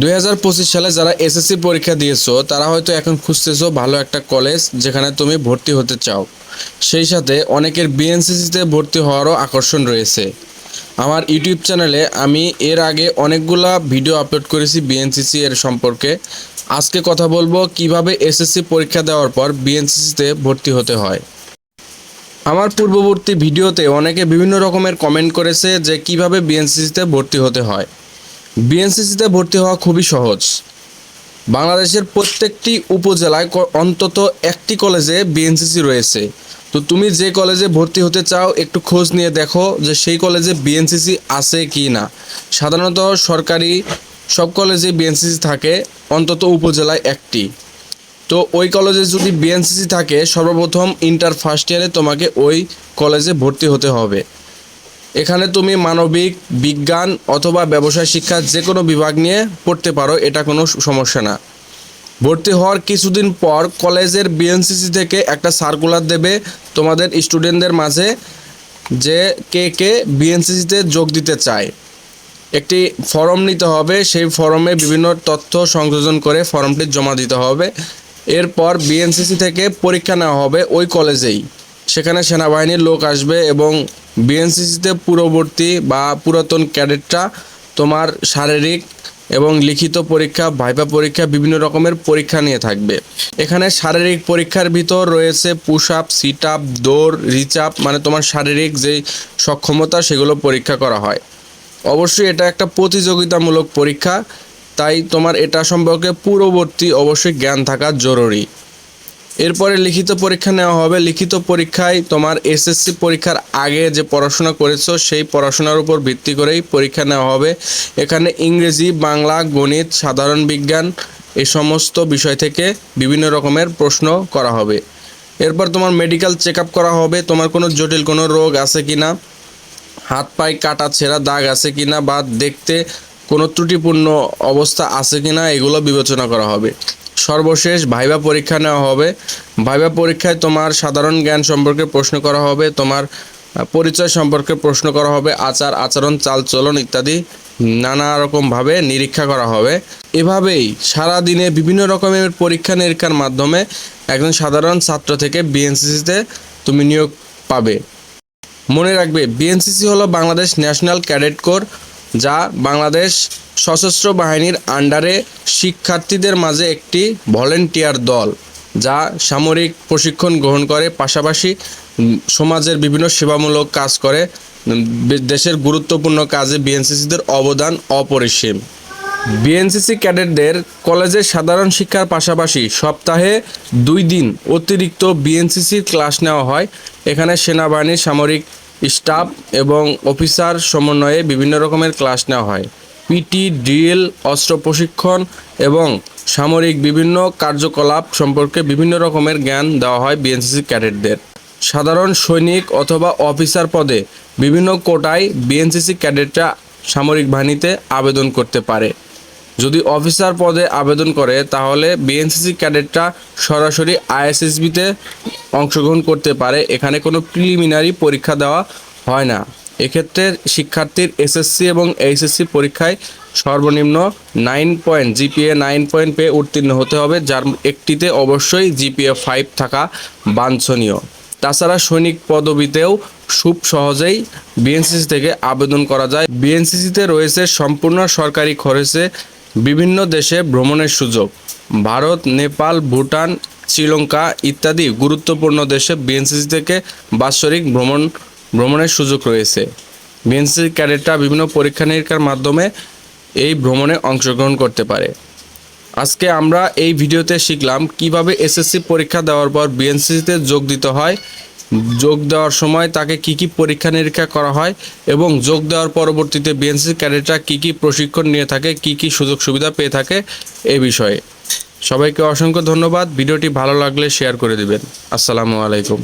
দু হাজার পঁচিশ সালে যারা এসএসসি পরীক্ষা দিয়েছ, তারা হয়তো এখন খুঁজতেছো ভালো একটা কলেজ যেখানে তুমি ভর্তি হতে চাও। সেই সাথে অনেকের বিএনসিসিতে ভর্তি হওয়ারও আকর্ষণ রয়েছে। আমার ইউটিউব চ্যানেলে আমি এর আগে অনেকগুলা ভিডিও আপলোড করেছি বিএনসিসি এর সম্পর্কে। আজকে কথা বলব কীভাবে এসএসসি পরীক্ষা দেওয়ার পর বিএনসিসিতে ভর্তি হতে হয়। আমার পূর্ববর্তী ভিডিওতে অনেকে বিভিন্ন রকমের কমেন্ট করেছে যে কীভাবে বিএনসিসিতে ভর্তি হতে হয়। বিএনসিসিতে ভর্তি হওয়া খুবই সহজ। বাংলাদেশের প্রত্যেকটি উপজেলায় অন্তত একটি কলেজে বিএনসিসি রয়েছে। তো তুমি যে কলেজে ভর্তি হতে চাও, একটু খোঁজ নিয়ে দেখো যে সেই কলেজে বিএনসিসি আছে কি না। সাধারণত সরকারি সব কলেজে বিএনসিসি থাকে, অন্তত উপজেলায় একটি। তো ওই কলেজে যদি বিএনসিসি থাকে, সর্বপ্রথম ইন্টার ফার্স্ট ইয়ারে তোমাকে ওই কলেজে ভর্তি হতে হবে। এখানে তুমি মানবিক, বিজ্ঞান অথবা ব্যবসায় শিক্ষা যে কোনো বিভাগ নিয়ে পড়তে পারো, এটা কোনো সমস্যা না। ভর্তি হওয়ার কিছুদিন পর কলেজের বিএনসিসি থেকে একটা সার্কুলার দেবে তোমাদের স্টুডেন্টদের মাঝে যে কে কে বিএনসিসিতে যোগ দিতে চায়। একটি ফর্ম নিতে হবে, সেই ফর্মে বিভিন্ন তথ্য সংযোজন করে ফর্মটি জমা দিতে হবে। এরপর বিএনসিসি থেকে পরীক্ষা নেওয়া হবে ওই কলেজেই। সেখানে সেনাবাহিনীর লোক আসবে এবং বিএনসিসিতে পূর্ববর্তী বা পুরাতন ক্যাডেটরা তোমার শারীরিক এবং লিখিত পরীক্ষা ভাইবা পরীক্ষা, বিভিন্ন রকমের পরীক্ষা নিয়ে থাকবে। এখানে শারীরিক পরীক্ষার ভিতর রয়েছে পুশ আপ সিট আপ দৌড় রিচ আপ মানে তোমার শারীরিক যেই সক্ষমতা সেগুলো পরীক্ষা করা হয়। অবশ্যই এটা একটা প্রতিযোগিতামূলক পরীক্ষা, তাই তোমার এটা সম্পর্কে পূর্ববর্তী অবশ্যই জ্ঞান থাকা জরুরি। এরপরে লিখিত পরীক্ষা নেওয়া হবে। লিখিত পরীক্ষায় তোমার এসএসসি পরীক্ষার আগে যে পড়াশোনা করেছ, সেই পড়াশোনার উপর ভিত্তি করেই পরীক্ষা নেওয়া হবে। এখানে ইংরেজি, বাংলা, গণিত, সাধারণ বিজ্ঞান এই সমস্ত বিষয় থেকে বিভিন্ন রকমের প্রশ্ন করা হবে। এরপর তোমার মেডিকেল চেক করা হবে। তোমার কোনো জটিল কোনো রোগ আছে কি না হাত, পায়ে, কাটা, ছেঁড়া, দাগ আছে কিনা? বা দেখতে কোনো ত্রুটিপূর্ণ অবস্থা আছে কিনা? এগুলো বিবেচনা করা হবে। সর্বশেষ ভাইবা পরীক্ষা নেওয়া হবে। ভাইবা পরীক্ষায় তোমার সাধারণ জ্ঞান সম্পর্কে প্রশ্ন করা হবে, তোমার পরিচয় সম্পর্কে প্রশ্ন করা হবে, আচার, আচরণ, চালচলন ইত্যাদি নানা রকমভাবে নিরীক্ষা করা হবে। এভাবেই সারা দিনে বিভিন্ন রকমের পরীক্ষা নিরীক্ষার মাধ্যমে একজন সাধারণ ছাত্র থেকে বিএনসিসিতে তুমি নিয়োগ পাবে। মনে রাখবে, বিএনসিসি হলো বাংলাদেশ ন্যাশনাল ক্যাডেট কোর যা বাংলাদেশ সশস্ত্র বাহিনীর আন্ডারে শিক্ষার্থীদের মাঝে একটি ভলেন্টিয়ার দল, যা সামরিক প্রশিক্ষণ গ্রহণ করে, পাশাপাশি সমাজের বিভিন্ন সেবামূলক কাজ করে, দেশের গুরুত্বপূর্ণ কাজে বিএনসিসিদের অবদান অপরিসীম। বিএনসিসি ক্যাডেটদের কলেজের সাধারণ শিক্ষার পাশাপাশি সপ্তাহে দুই দিন অতিরিক্ত বিএনসিসির ক্লাস নেওয়া হয়। এখানে সেনাবাহিনীর সামরিক স্টাফ এবং অফিসার সমন্বয়ে বিভিন্ন রকমের ক্লাস নেওয়া হয়। পিটি, ড্রিল, অস্ত্র প্রশিক্ষণ এবং সামরিক বিভিন্ন কার্যকলাপ সম্পর্কে বিভিন্ন রকমের জ্ঞান দেওয়া হয় বিএনসিসি ক্যাডেটদের। সাধারণ সৈনিক অথবা অফিসার পদে বিভিন্ন কোটায় বিএনসিসি ক্যাডেটরা সামরিক বাহিনীতে আবেদন করতে পারে। যদি অফিসার পদে আবেদন করে, তাহলে বিএনসিসি ক্যাডেটরা সরাসরি আইএসএসবিতে অংশগ্রহণ করতে পারে। এখানে কোনো প্রিলিমিনারি পরীক্ষা দেওয়া হয় না। এক্ষেত্রে শিক্ষার্থীর এসএসসি এবং এইচএসসি পরীক্ষায় সর্বনিম্ন nine point, GPA nine point পেয়ে উত্তীর্ণ হতে হবে, যার একটিতে অবশ্যই জিপিএ ফাইভ থাকা বাঞ্ছনীয়। তাছাড়া সৈনিক পদবিতেও খুব সহজেই বিএনসিসি থেকে আবেদন করা যায়। বিএনসিসিতে রয়েছে সম্পূর্ণ সরকারি খরচে বিভিন্ন দেশে ভ্রমণের সুযোগ। ভারত, নেপাল, ভুটান, শ্রীলঙ্কা ইত্যাদি গুরুত্বপূর্ণ দেশে বিএনসিসি থেকে বাৎসরিক ভ্রমণ, ভ্রমণের সুযোগ রয়েছে। বিএনসিসি ক্যাডেটরা বিভিন্ন পরীক্ষা নিরীক্ষার মাধ্যমে এই ভ্রমণে অংশগ্রহণ করতে পারে। আজকে আমরা এই ভিডিওতে শিখলাম কীভাবে এসএসসি পরীক্ষা দেওয়ার পর বিএনসিসিতে যোগ দিতে হয় যোগ দেওয়ার সময় তাকে কি কি পরীক্ষা নিরীক্ষা করা হয় এবং যোগ দেওয়ার পরবর্তীতে বিএনসি ক্যাডেটরা কি কি প্রশিক্ষণ নিয়ে থাকে, কি কি সুযোগ সুবিধা পেয়ে থাকে এ বিষয়ে। সবাইকে অসংখ্য ধন্যবাদ। ভিডিওটি ভালো লাগলে শেয়ার করে দিবেন। আসসালামু আলাইকুম।